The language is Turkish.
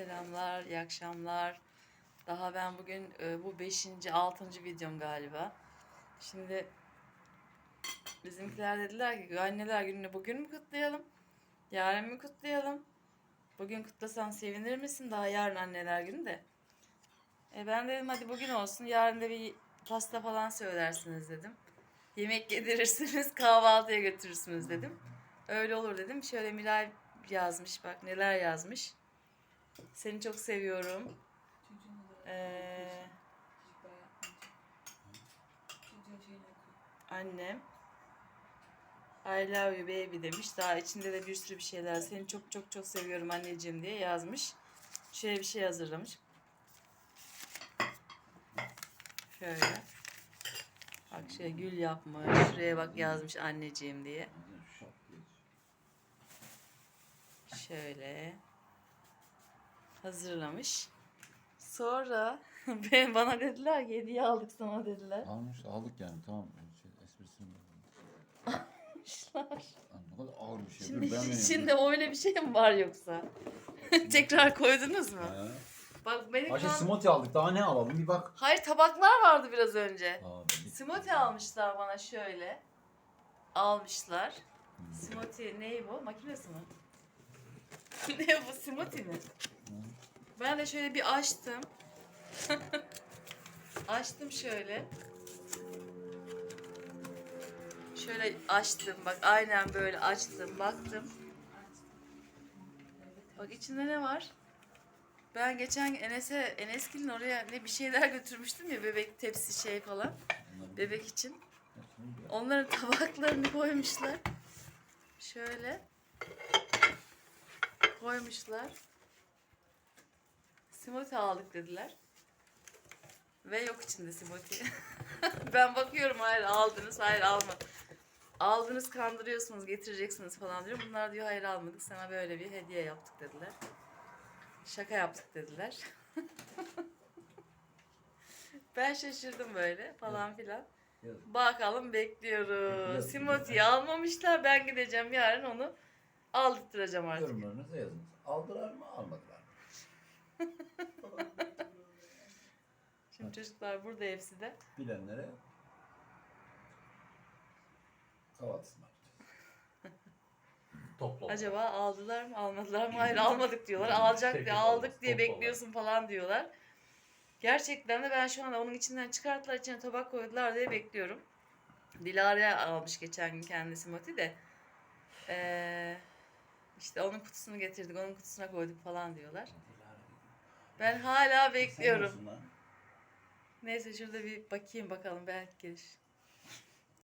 selamlar, iyi akşamlar. Daha ben bugün e, bu 5. 6. videom galiba. Şimdi bizimkiler dediler ki anneler gününü bugün mü kutlayalım? Yarın mı kutlayalım? Bugün kutlasan sevinir misin? Daha yarın anneler günü de. E ben dedim hadi bugün olsun. Yarın da bir pasta falan söylersiniz dedim. Yemek yedirirsiniz, kahvaltıya götürürsünüz dedim. Öyle olur dedim. Şöyle Milay yazmış bak neler yazmış. Seni çok seviyorum. Ee, annem. I love you baby demiş. Daha içinde de bir sürü bir şeyler. Seni çok çok çok seviyorum anneciğim diye yazmış. Şöyle bir şey hazırlamış. Şöyle. Bak şöyle gül yapmış. Şuraya bak yazmış anneciğim diye. Şöyle hazırlamış. Sonra ben bana dediler ki hediye aldık sana dediler. Almış aldık yani tamam. Şey, esprisini Almışlar. Lan ne kadar ağır bir şey. Şimdi Dur ben vereyim. içinde öyle bir şey mi var yoksa? Tekrar koydunuz mu? He. Bak beni Ayşe kan- smoothie aldık daha ne alalım bir bak. Hayır tabaklar vardı biraz önce. Aa, bir- Smoothie almışlar bana şöyle. Almışlar. Smoothie neyi bu? Makinesi mi? ne bu smoothie mi? Ben de şöyle bir açtım. açtım şöyle. Şöyle açtım bak aynen böyle açtım baktım. Bak içinde ne var? Ben geçen Enes'e Enesgil'in oraya ne bir şeyler götürmüştüm ya bebek tepsi şey falan. Bebek için. Onların tabaklarını koymuşlar. Şöyle. Koymuşlar. Smoothie aldık dediler. Ve yok içinde smoothie. ben bakıyorum hayır aldınız hayır alma. Aldınız kandırıyorsunuz getireceksiniz falan diyor. Bunlar diyor hayır almadık sana böyle bir hediye yaptık dediler. Şaka yaptık dediler. ben şaşırdım böyle falan filan. Yazık. Bakalım bekliyoruz. Smoothie'yi almamışlar. Ben gideceğim yarın onu aldırtacağım artık. Yorumlarınızı yazınız. Aldılar mı almadılar? Şimdi çocuklar burada hepsi de. Bilenlere kahvaltı ısmarlayacağız. Toplam. Acaba aldılar mı almadılar mı? Hayır almadık diyorlar. Alacak diye aldık diye bekliyorsun falan diyorlar. Gerçekten de ben şu anda onun içinden çıkarttılar içine tabak koydular diye bekliyorum. Dilara'ya almış geçen gün kendisi Moti de. Ee, işte onun kutusunu getirdik, onun kutusuna koyduk falan diyorlar. Ben hala bekliyorum. Neyse şurada bir bakayım bakalım belki gelir.